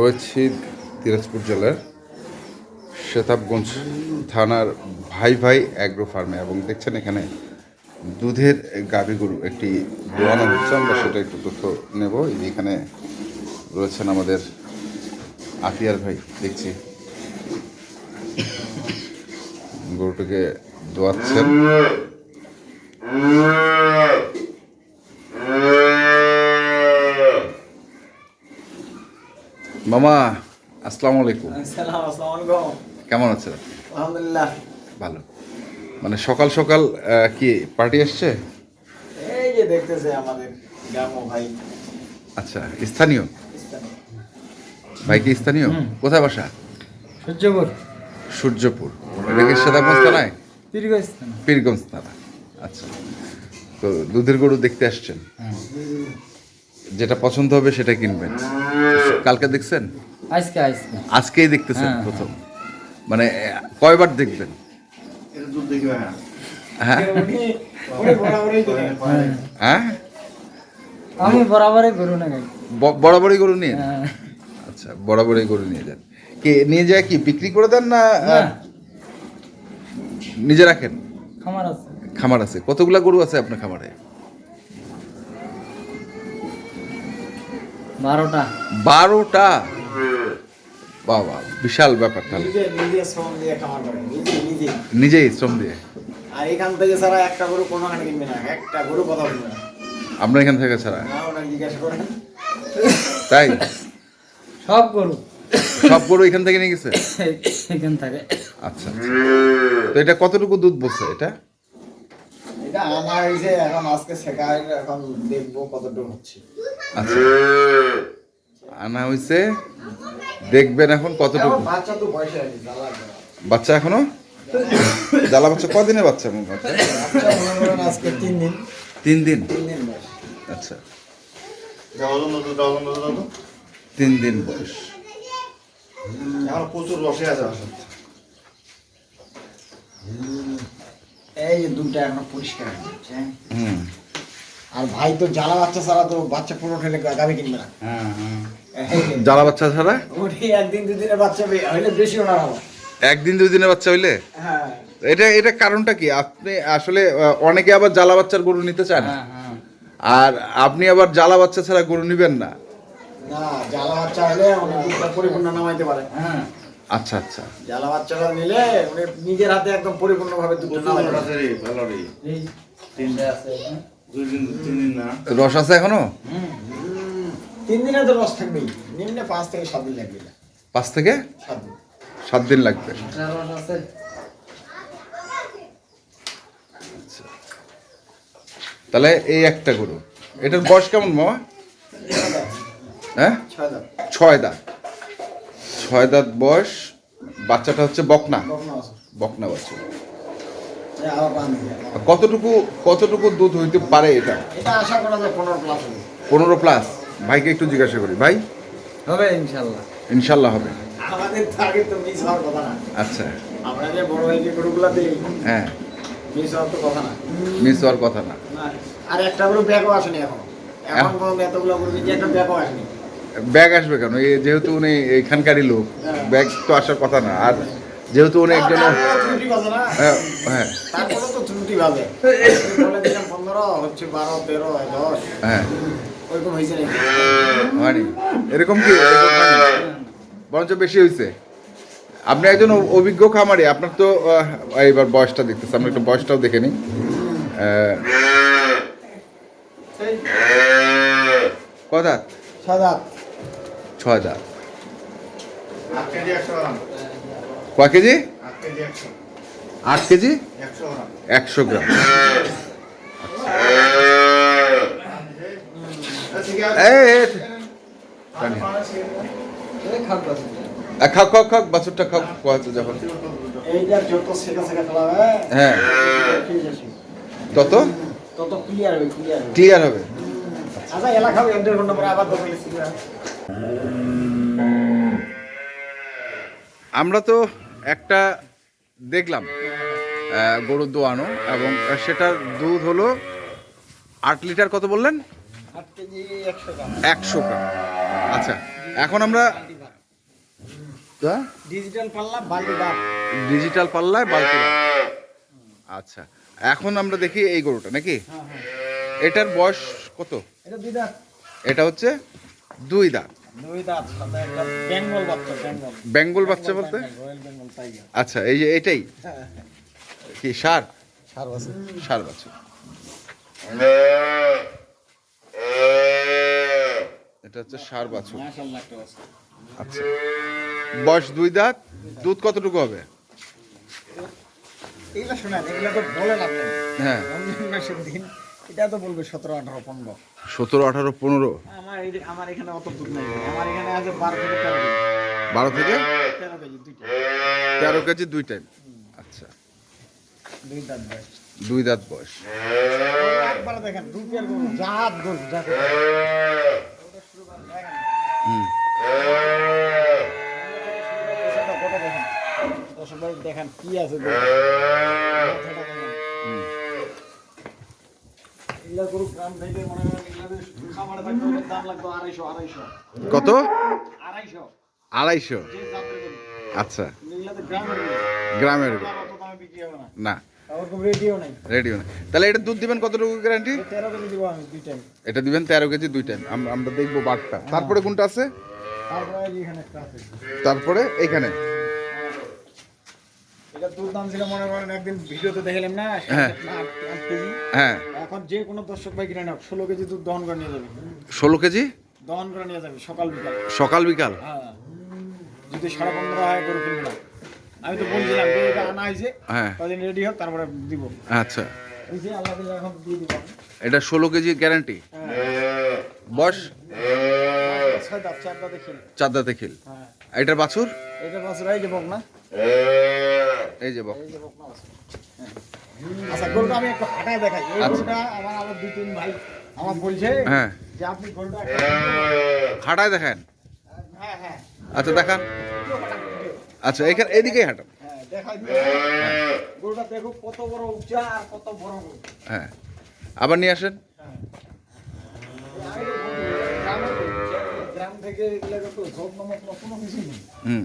রয়েছি দিনাজপুর জেলার শেতাবগঞ্জ থানার ভাই ভাই অ্যাগ্রো ফার্মে এবং দেখছেন এখানে দুধের গরু একটি দোয়ানো হচ্ছে। আমরা সেটা একটু তথ্য নেব। এখানে রয়েছেন আমাদের আতিয়ার ভাই, দেখছি। গরুটাকে দোয়াচ্ছেন। মামা আসসালামু আলাইকুম। কেমন আছেন আলহামদুলিল্লাহ। ভালো। মানে সকাল সকাল কি পার্টি আসছে? এই যে দেখতেছে আমাদের গ্রাম্য ভাই। আচ্ছা স্থানীয়? ভাই কি স্থানীয়? কোথায় বাসা? সূর্যপুর। সূর্যপুর। এটা কি সেদাগঞ্জ থানায়? পীরগঞ্জ থানা। আচ্ছা। তো দুধের গরু দেখতে আসছেন। যেটা পছন্দ হবে সেটা কিনবেন। কালকে দেখছেন? আজকে আজকে। আজকেই দেখতেছেন হ্যাঁ। প্রথম। মানে কয়বার দেখবেন? হ্যাঁ? হ্যাঁ? আমি বরাবরই গরু না বরাবরই গরু নিয়ে। আচ্ছা বরাবরই গরু নিয়ে যান। কি নিয়ে যায় কি? বিক্রি করে দেন না না, নিজে রাখেন? খামার আছে। খামার আছে। কতগুলা গরু আছে আপনার খামারে? বারোটা। বারোটা? বাবা বিশাল ব্যাপার তাহলে। নিজে নিজে শ্রম দিয়ে খামার করে নিজে নিজে। নিজেই শ্রম দিয়ে। আর এখান থেকে ছাড়া একটা গরু কোনো কিনবে না একটা গরু কথা বলবে না। আমরা এখান থেকে ছাড়া। তাই? সব গরু। সব গরু এখান থেকে নিয়ে গেছে? এখান থেকে। আচ্ছা আচ্ছা। তো এটা কতটুকু দুধ বলছে এটা? এটা আমার এই যে এখন আজকে শেখা এখন দেখব কতটুকু হচ্ছে। আচ্ছা। আনা হয়েছে দেখবেন এখন কতটুকু। বাচ্চা তো জ্বালা বাচ্চা এখনও? জ্বালা বাচ্চা কদিনে বাচ্চা তিন দিন। তিন দিন? তিন দিন বয়স। আচ্ছা। তিন দিন বয়স। এখন প্রচুর বসে আছে এই যে দুধটা এখন পরিষ্কার হয়ে যাচ্ছে হ্যাঁ? হুম। আর ভাই তো জ্বালা বাচ্চা ছাড়া তো বাচ্চা পুরো ঠেলে গাবি কিনবে না। এই জ্বালা বাচ্চা ছাড়া? ওটি একদিন দুদিনের বাচ্চা হইলে বেশি ওনার হবে। একদিন দুই দিনের বাচ্চা হইলে? হ্যাঁ। এটা এটা কারণটা কি? আপনি আসলে অনেকে আবার জ্বালা বাচ্চার গরু নিতে চান। হ্যাঁ হ্যাঁ। আর আপনি আবার জ্বালা বাচ্চা ছাড়া গরু নিবেন না? না জ্বালা বাচ্চা হলে পরিপূর্ণ নামাইতে পারে। হ্যাঁ। আচ্ছা আচ্ছা। জ্বালা বাচ্চাটা নিলে নিজের হাতে একদম পরিপূর্ণভাবে দুধটা নামাইতে পারে। দুই দিন তিন দিন না। রস আছে এখনও? তিন দিনে তো রস থাকবেই। নিম্নে পাঁচ থেকে সাত দিন লাগবে পাঁচ থেকে? সাত দিন। সাত দিন লাগবে। রস আছে। তাহলে এই একটা গরু। এটার বয়স কেমন মামা? হ্যাঁ? ছয় দাঁত। ছয় দাঁত। বয়স। বাচ্চাটা হচ্ছে বকনা। বকনা বাচ্চা এই আবার পান দিয়ে আর কতটুকু কতটুকু দুধ হইতে পারে এটা? এটা আশা করা যায় পনেরো প্লাস হবে পনেরো প্লাস ভাইকে একটু জিজ্ঞাসা করি। ভাই? হবে ইনশাল্লাহ। ইনশাল্লাহ হবে। আমাদের টার্গেট তো মিস হওয়ার কথা না। আচ্ছা। আমরা যে বড় যে গরুগুলা দিই হ্যাঁ। মিস হওয়ার তো কথা না। মিস হওয়ার কথা না। আর একটা গরু ব্যাগও আসেনি এখন। এখন? পর্যন্ত এতগুলো গরু দিচ্ছি একটা ব্যাগও আসেনি। ব্যাগ আসবে কেন? এই যেহেতু উনি এখানকারই লোক ব্যাগ তো আসার কথা না। আর যেহেতু উনি একজন হ্যাঁ হ্যাঁ। হ্যাঁ এরকম কি? বরঞ্চ বেশি হয়েছে। আপনি একজন অভিজ্ঞ খামারি আপনার তো আহ, এইবার বয়সটা দেখতেছি আমরা একটু বয়সটাও দেখে নিই। আহ, কয় দাঁত? কয় কেজি? আট কেজি একশো। গ্রাম। আহ, খাও খাও খাও বাছুরটা খাও খাওয়াচ্ছে যখন। হবে হ্যাঁ? তত? ক্লিয়ার হবে আচ্ছা এলাকা এক দেড় ঘণ্টা পরে আবার আমরা তো একটা দেখলাম গরুর দোয়ানো এবং সেটার দুধ হলো আট লিটার কত বললেন? একশো গ্রাম। আচ্ছা এখন আমরা ডিজিটাল পাল্লা ডাব ডিজিটাল পাল্লায় বালতি আচ্ছা এখন আমরা দেখি এই গরুটা নাকি? হ্যাঁ হ্যাঁ। এটার বয়স কত? এটা এটা হচ্ছে দুই দাঁত। বেঙ্গল বাচ্চা বলতে? বেঙ্গল টাইগার আচ্ছা এই যে এটাই? কি সার? সার বাচ্চা। এটা হচ্ছে সার বাছুর। আচ্ছা। বয়স দুই দাঁত দুধ কতটুকু হবে? হ্যাঁ। এটা তো বলবে সতেরো আঠারো পনেরো। সতেরো আঠারো পনেরো? আমার আমার এখানে অত দুধ নেই। আমার এখানে আছে বারো থেকে তেরো কেজি। বারো থেকে? তেরো কেজি দুইটা। তেরো কেজি দুই টাইম আচ্ছা। দুই দাঁত বয়স। দুই দাঁত বয়স। একবার দেখেন গরু হুম। দর্শক ভাই দেখেন কি আছে গরু। মাথাটা দেখেন। হুম। এগুলা গরু গ্রাম থেকে মনে করেন এগুলা খামারে থাকতে হলে দাম লাগতো আড়াইশো আড়াইশো কত? আড়াইশো। আচ্ছা। গ্রামের না। রেডিও নাই। না তাহলে এটা দুধ দিবেন কতটুকু গ্যারান্টি এই তেরো কেজি দিব আমি দুই টাইম এটা দিবেন তেরো কেজি দুই টাইম আমরা দেখব বাটটা তারপরে কোনটা আছে? তারপরে এখানে একটা আছে তারপরে এইখানে এটা দুধ দাম ছিল মনে করেন একদিন ভিডিওতে দেখালাম না হ্যাঁ। হ্যাঁ। এখন যে কোনো দর্শক ভাই কিনে নাও ষোলো কেজি দুধ দহন করে নিয়ে যাবে। ষোলো কেজি? দহন করে নিয়ে যাবে সকাল বিকাল। সকাল বিকাল? হ্যাঁ। যদি সাড়ে পনেরো হয় করে কিনবে না। আমি তো বলছিলাম যে এটা আনা হয়েছে হ্যাঁ। কদিন রেডি হোক তারপরে দিব। আচ্ছা। এই যে আল্লাহ দিলে এখন দিয়ে দিব এটা ষোলো কেজি গ্যারান্টি বয়স? ছয় দাঁত চার দাঁতে খেলে। চার দাঁতে খিল। হ্যাঁ। এটার বাছুর? এটা বছর এই যে বক না এই যে। হ্যাঁ। আচ্ছা গরুটা আমি একটু হাঁটায় দেখাই। এই আচ্ছা। গরুটা আমার আবার দুই তিন ভাই আমার বলছে হ্যাঁ। যে আপনি গরুটা একটা- হাঁটায় দেখেন। হ্যাঁ হ্যাঁ। আচ্ছা দেখান। আচ্ছা এখানে এদিকেই হাঁটান হ্যাঁ দেখাই গরুটা দেখো কত বড় উচ্চা আর কত বড় হ্যাঁ। আবার নিয়ে আসেন। হ্যাঁ। গ্রাম থেকে এগুলো তো ঝোপ নামক কোনো কিছু নেই। হুম।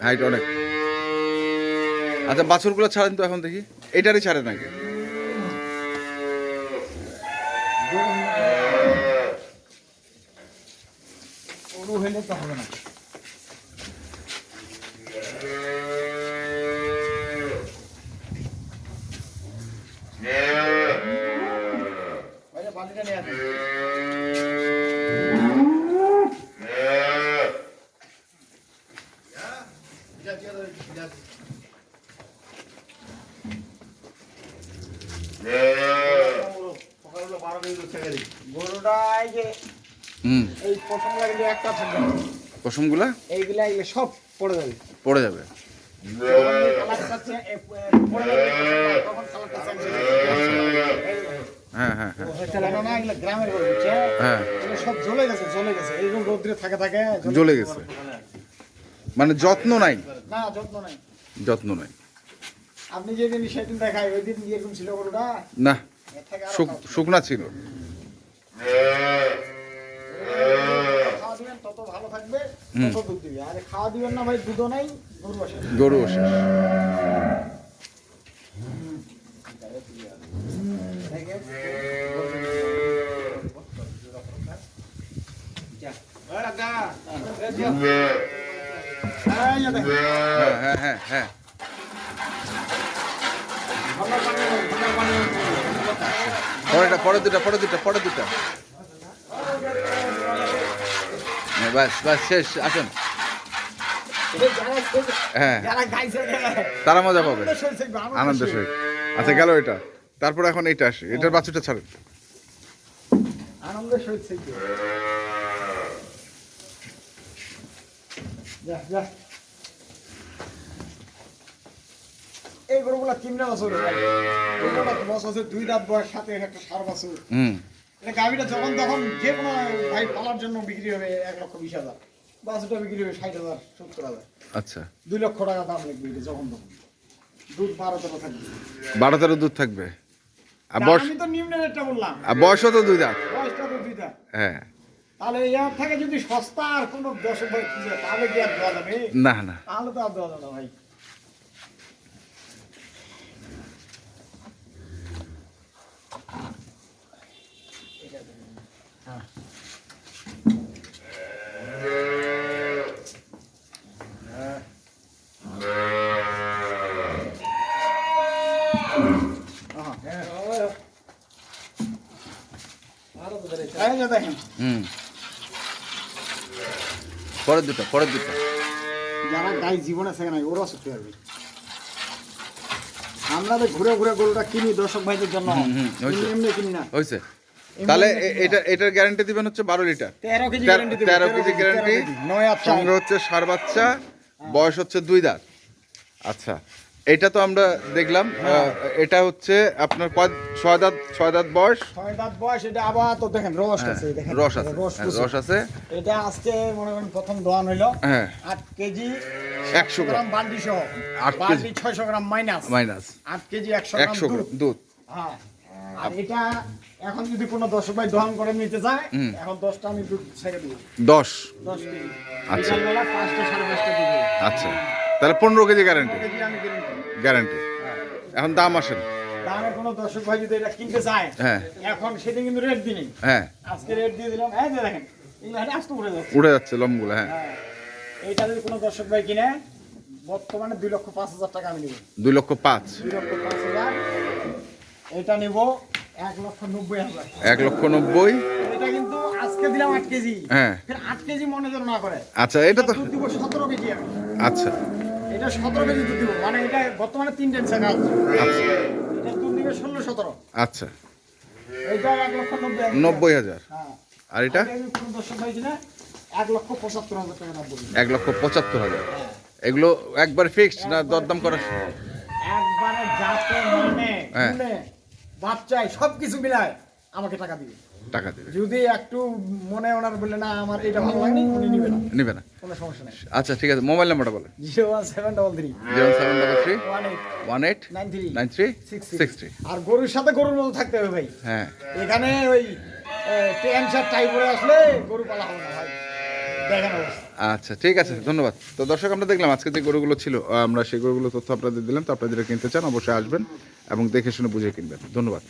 হাইট আচ্ছা বাছুরগুলো ছাড়েন তো এখন দেখি। এটারই ছাড়ে নাকি গরু হইলে তো হবে না ভাইয়া, বালতিটা নিয়ে আসুন। সকালবেলা বারো কেজি দুধ থেকে দিই গরুটা এই যে হুম এই প্রথম লাগলে একটা থাকবে। পশমগুলা? এইগুলা এগুলো সব পড়ে যাবে। পড়ে যাবে। হয়ে। হ্যাঁ হ্যাঁ। হ্যাঁ। হ্যাঁ সব জ্বলে গেছে জ্বলে গেছে। এইরকম রোদ্রে থাকে থাকে জ্বলে গেছে। মানে যত্ন নাই? না যত্ন নাই। যত্ন নাই। আপনি যেদিন সেদিন দেখাই ওই দিন এরকম ছিল গরুটা না। শুকনা ছিল। ভালো থাকবে তত দুধ দিবে আর খাওয়া দিবেন না ভাই দুধও নাই গরু আসে গরু হ্যাঁ। হ্যাঁ হ্যাঁ হ্যাঁ। হ্যাঁ পরে দুটা পরে দুটা পরে দুটা। বাস বাস শেষ আসেন। হ্যাঁ। তারা মজা পাবে। আনন্দ সহিত। আচ্ছা গেল এটা। তারপর এখন এইটা আসে। এটার বাচ্চাটা ছাড়েন। আনন্দ সহিত থাকবে। যা, যা। এই গরুগুলা তিনটা বছর দুই দাঁত বয়স সাথে একটা সার বছর। হুম। এটা গাভিটা যখন তখন যে কোনো ভাই পালার জন্য বিক্রি হবে এক লক্ষ বিশ হাজার। বাছুরটা বিক্রি হবে ষাট হাজার সত্তর হাজার। আচ্ছা। দুই লক্ষ টাকা দাম লাগবে এটা যখন তখন। দুধ বারো তেরো থাকবে। বারো তেরো দুধ থাকবে। আর বয়স আমি তো নিম্ন রেটটা বললাম। আর বয়সও তো দুই দাঁত। বয়সটা তো দুইটা হ্যাঁ। তাহলে ইয়ার থেকে যদি সস্তা আর কোনো দর্শক ভাই খুঁজে তাহলে কি আর দেওয়া যাবে? না না। তাহলে তো আর দেওয়া যাবে না ভাই। হ্যাঁ। হুম পরের দুটো পরের দুটো। যারা গাই জীবনে নাই ওরা সত্যি পারবে। আমরা তো ঘুরে ঘুরে গরুটা কিনি দর্শক ভাইদের জন্য। এমনি কিনি না। হয়েছে। তাহলে এটা এটার গ্যারান্টি দিবেন হচ্ছে বারো লিটার। তেরো কেজি গ্যারান্টি তেরো কেজি গ্যারান্টি নয় আর চার। সঙ্গে হচ্ছে সার বাচ্চা বয়স হচ্ছে দুই দাঁত। আচ্ছা এটা তো আমরা দেখলাম এটা হচ্ছে আপনার কয় ছয় দাঁত ছয় দাঁত বয়স? ছয় দাঁত বয়স এটা আবার তো দেখেন রস আছে দেখেন। রস আছে রস হ্যাঁ। রস আছে। এটা আজকে মনে করেন প্রথম দোয়ান হইল। হ্যাঁ। আট কেজি একশো গ্রাম বান্ডি সহ আট কেজি। ছয়শো গ্রাম মাইনাস। মাইনাস। আট কেজি একশো গ্রাম একশো দুধ। দুধ। হ্যাঁ। আর এটা এখন যদি কোনো দর্শক ভাই দহন করে নিতে চায়। এখন দশটা আমি দুধ ছেড়ে দিব। দশ? দশ কেজি। আচ্ছা। পাঁচটা সাড়ে পাঁচটা দুধ আচ্ছা। তাহলে পনেরো কেজি গ্যারান্টি গ্যারান্টি এখন দাম আসেন। দামে কোনো দর্শক ভাই যদি এটা কিনতে চায় হ্যাঁ। এখন সেদিন কিন্তু রেট দিনই হ্যাঁ। আজকে রেট দিয়ে দিলাম। এই যে দেখেন এই লাইনে উঠে যাচ্ছে। যাচ্ছে লমগুলো হ্যাঁ। হ্যাঁ। এইটা যদি কোনো দর্শক ভাই কিনে বর্তমানে দুই লক্ষ পাঁচ হাজার টাকা আমি নেব। দুই লক্ষ পাঁচ। দুই লক্ষ পাঁচ হাজার। এটা নেব এক লক্ষ নব্বই হ্যাঁ। মনে আচ্ছা এটা তো আচ্ছা। এটা সতেরো কেজি দুধ দিব। মানে এটা বর্তমানে তিন টেন সেকা আচ্ছা। এটা দুধ দিবে ষোলো সতেরো। আচ্ছা। এটা এক লক্ষ নব্বই হাজার। হ্যাঁ। আর এটা? এক লক্ষ পঁচাত্তর হাজার টাকা এক লক্ষ পঁচাত্তর হাজার। এগুলো একবার ফিক্সড না দরদাম করা একবারে যাতে মানে হ্যাঁ। বাচ্চায় সব কিছু মিলায় আমাকে টাকা দিবে। টাকা দেবে। যদি একটু মনে ওনার বললে না আমার এটা ভালো লাগনি উনি নিবে না। নিবে না। কোনো সমস্যা নেই। আচ্ছা ঠিক আছে মোবাইল নাম্বারটা বলেন। Zero one seven double three. Zero seven double three. One eight one eight nine three nine three Six six three. আর গরুর সাথে গরুর মতো থাকতে হবে ভাই। হ্যাঁ। এখানে ওই শার্ট টাই পরে আসলে গরু পালা হবে না ভাই। আচ্ছা ঠিক আছে ধন্যবাদ। তো দর্শক আমরা দেখলাম আজকে যে গরুগুলো ছিল আমরা সেই গরুগুলো তথ্য আপনাদের দিলাম তো আপনারা যারা কিনতে চান অবশ্যই আসবেন। এবং দেখে শুনে বুঝে কিনবেন। ধন্যবাদ।